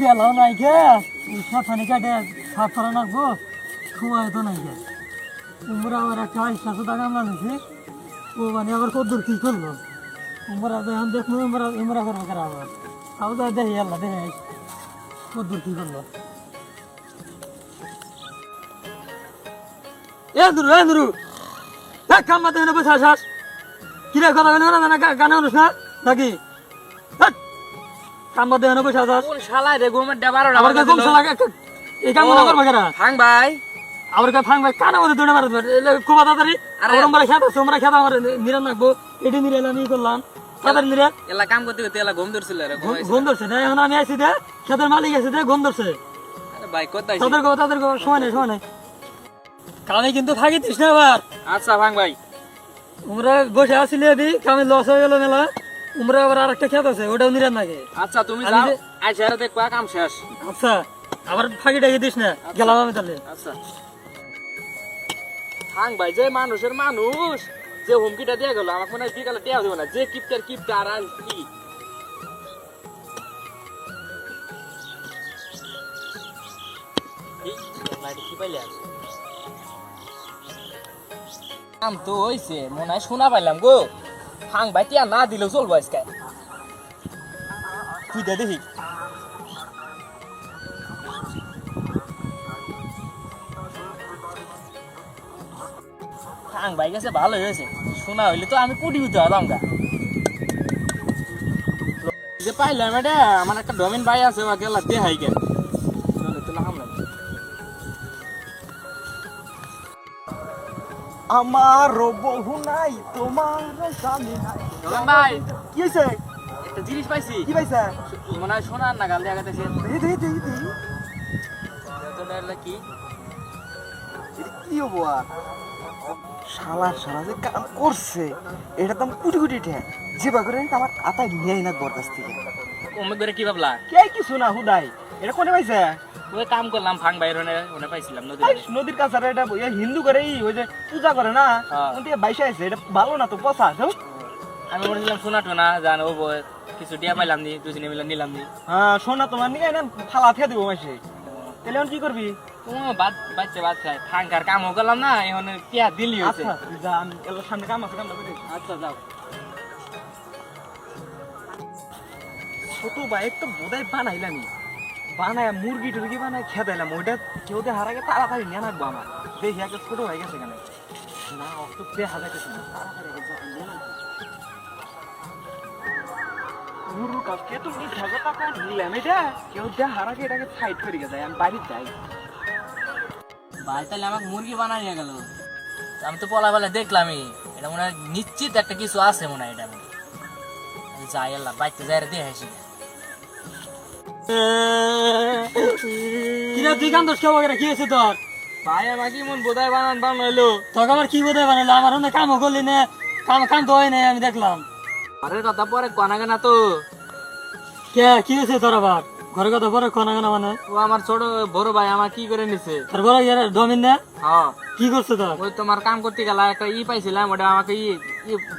বেলাও নাই গে। সাফানি কাটে সাফ করা নাকবো সময় তো নাই গে। তোমরা আবার একটা আইসাশো টাকা আমরা নিছি ও মানে আবার কদ্দুর কি করল? তোমরা এখন দেখব ইমরা ইমরা করব কারা আবার? তাও তো দেখি আল্লাহ দেখে কদ্দুর কি করল? এ দুরু এ দুরু এ কাম্মা দেখে বসে আসাস কিরে কথা বলে না? গানে অনুস না? কোন শালা রে গোমের ডাবার এই কাম না করবে ভাই। ফাং ভাই কানা মধ্যে দৌড়ে মারতে খুব তাড়াতাড়ি। আরে- আর আমরা খেতে তোমরা খেতে আমার নিরান রাখব। এটি নিরে আমি করলাম। খেতের নিরে এলা কাম করতে করতে এলা ঘুম ধরছিল রে ঘুম ধরছে না এখন আমি আইসি দে খেতের মালিক আছে দে গন্ধ ধরছে। ভাই কোথায় তাদের গো তাদের গো সময় নেই সময় নেই। কামে কিন্তু থাকিস না আবার। আচ্ছা ভাং ভাই। তোমরা বসে আসলে কামে লস হয়ে গেল মেলা। তোমরা আবার আরেকটা খেত আছে ওটাও নিরান লাগে আচ্ছা তুমি যাও যে- আইসা দেখবা কাম শেষ। আচ্ছা আবার ফাঁকি ডাকি দিস না গেলাম আমি তাহলে। আচ্ছা। হাং ভাই যে মানুষের মানুষ যে হুমকিটা দিয়ে গেল আমাকে মনে হয় বিকালে দেওয়া দেবো না। যে কিপটার কিপটা আর আর কি। কি পাইলে আছে? কাম তো হইছে মনে হয় শোনা পাইলাম গো। হাং ভাই টিয়া না দিলেও চলবো আজকে। তুই দে দেখি। হাং ভাই গেছে ভালো হয়েছে। শোনা হইলে তো আমি কুটি উঠতে হতাম গা। যে পাইলাম এটা আমার একটা ডমিন ভাই আছে গেলা দেহাই গে আমার বহু নাই তোমার স্বামী নাই। ভাই। কি হয়েছে একটা জিনিস পাইছি। কি পাইছে? মনে হয় সোনার দেখি দেখি কি? কি হব আর? শালা শালা যে কাম করছে এটা তো কুটি কুটি ঠে। যে বা করে আমার আতাই নিয়ে না বর কাছ থেকে। ওমে করে কি ভাবলা? কে কি শোনা হুদাই। এটা কোনে পাইছে? ওই কাম করলাম ফাং বাইর হনে ওনে পাইছিলাম নদী নদীর কাছে এটা হিন্দু করে ওই যে পূজা করে না হ্যাঁ। ওন থেকে আছে এটা ভালো না তো পচা আছে আমি বলছিলাম সোনা টোনা জান ও কিছু দিয়া পাইলাম নি দুজনে মিলে নিলাম নি। হ্যাঁ শোনা তোমার নিয়ে না ফালা থেকে দিব মাসে। তাহলে এখন কি করবি? তোমার বাদ বাচ্চা খায় ফাঙ্কার কামও করলাম না এখন টিয়া দিলি হচ্ছে যা আমি সামনে কাম আছে কামটা করে। আচ্ছা যাও। ছোট বাইক তো বোধহয় বানাইলামই বানায় মুরগি টুরগি বানায় খেদাইলাম ওইটা কেউ দিয়ে হারাগে তাড়াতাড়ি নিয়ে নাকবো আমার দেখি আগে ছোট হয়ে গেছে কেন। না অত দেখা যাইতেছে না তাড়াতাড়ি আগে যা, নিয়ে নাকবো। গুরু কাছে তো মিঠা কথা কয় নিলাম এটা কেউ দিয়ে হারাগে এটাকে করে গেছে আমি বাড়ি মুরগি গেল। আমি তো পলা বেলা দেখলামই এটা মনে হয় নিশ্চিত একটা কিছু আছে মনে হয় এটা যাই আল্লাহ বাইতে যাই দিয়ে হাসি কিরা তুই কান দোষ কেউ কি হয়েছে তোর? ভাই আমাকে মন বোধহয় বানান বানাইলো তোকে আমার কি বোধহয় বানালো আমার অনেক কামও করলি না। কাম কাম তো হয় নাই আমি দেখলাম। আরে কথা পরে কনা না তো। কে? কি হয়েছে তোর আবার? ঘরে কথা পরে খানা খানা মানে? ও আমার ছোট বড় ভাই আমার কি করে নিছে? তোর বড় ইয়ার ডমিন না। হ্যাঁ। কি করছে তোর? ওই তোমার কাম করতে গেল একটা ই পাইছিলাম ওটা আমাকে ই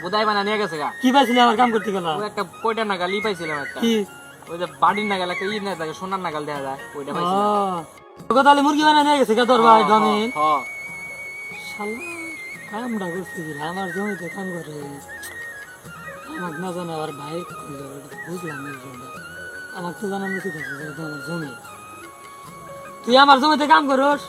বোধাই বানা নিয়ে গেছে গা। কি পাইছিলি আমার কাম করতে গেল? ও একটা কয়টা নাগাল ই পাইছিলাম একটা। কি? ওই যে বাড়ির নাগাল একটা ই না থাকে সোনার নাগাল যায় ওইটা পাইছিলাম ও তোকে তাহলে মুরগি বানায় নিয়ে গেছে ভাই ডমিন শালা কামটা করছে আমার জমিতে কাম করে আমাকে না জানা আর ভাই বুঝলাম না এই তো জানানো উচিত আছে আমার জমি। তুই আমার জমিতে কাম করস?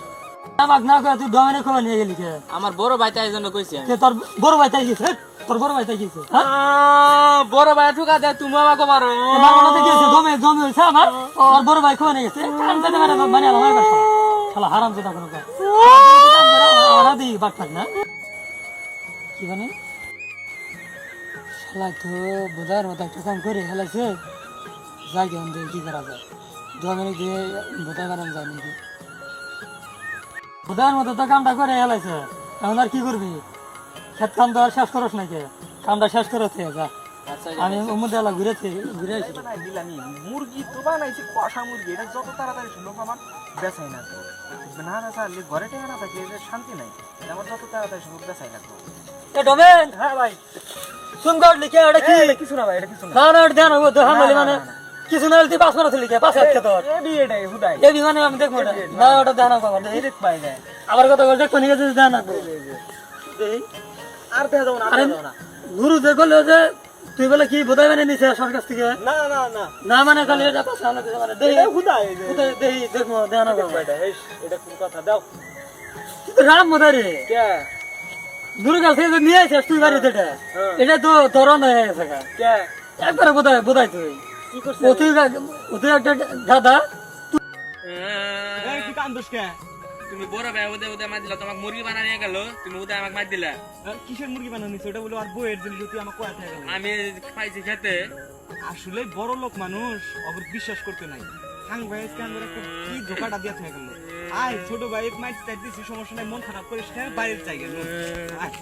আমাকে না করে তুই ডমিনে খবর নিয়ে গেলি কে? আমার বড় ভাই তাই জন্য কইছি। কে তোর বড় ভাই তাই গেছে? তোর বড় ভাই তাই গেছে বড় ভাই ঠুকা দেয় তুমি আমাকে মারো। আমার মনে গেছে? জমি জমি হয়েছে আমার। ওর বড় ভাই খবর নিয়ে গেছে। কাম পেতে পারে না মানে আমার বাসা। শালা হারাম যেটা কোনো কাজ। ওরা দিই বাট থাক না। কি মানে শালা তো বোধার মতো একটা কাম করে হেলাইছে যাই কেমন দিয়ে কি করা যায়। জমি দিয়ে বোধাই বানানো যায় নাকি? বোধার মতো তো কামটা করে হেলাইছে। এখন আর কি করবি? খেত কাম তো আর শেষ করস নাকি? কামটা শেষ করে থেকে যা। আচ্ছা আমি মধ্যে এলা ঘুরে ঘুরে আসি। মুরগি তো বানাইছি কষা মুরগি। এটা যত তাড়াতাড়ি সম্ভব আমার বেচাই না না না স্যার ঘরে টেকা না থাকলে এটা শান্তি নাই। আমার যত তাড়াতাড়ি সম্ভব বেচাই না এ ডমেন! হ্যাঁ ভাই। শুন গড লিখে এটা কি? কিছু না ভাই এটা কিছু না। না না ধ্যান হব তো হামলি মানে কিছু না তুই পাস করা তুলি কে হাত এডি এই বিমানে আমি দেখব না ওটা দেখানো পাবো দেখ পাই না আবার কথা বলছে কোন গেছে দেখানো আর দেখা যাব না গুরু যে করল যে তুই বলে কি বোধাই মানে নিছে সরকার থেকে না না না না মানে খালি এটা করা দিছে মানে দেই হুদাই কোথায় দেই দেখব দেখানো পাবো এটা কোন কথা দাও রাম মোদাই রে কে যে নিয়ে আসিস তুই বাড়িতে এটা হ্যাঁ। এটা তো তোর নয় গেছে একবারে বোধাই বোধাই তুই তুমি বড় ভাই ওদের ওদের মার দিলা। তোমাকে মুরগি বানা নিয়ে গেল? তুমি ওদের আমাকে মার দিলা কিসের মুরগি বানানিস ওটা বলে আর বইয়ের জন্য তুই থাকে আমি পাইছি খেতে আসলে বড় লোক মানুষ অবর বিশ্বাস করতে নাই হাং ভাই আমার একটা কি ধোকাটা দিয়া গেল আয় ছোট ভাই মাইট টাইট সমস্যা নাই, মন খারাপ করিস না বাইরের জায়গায় আয়।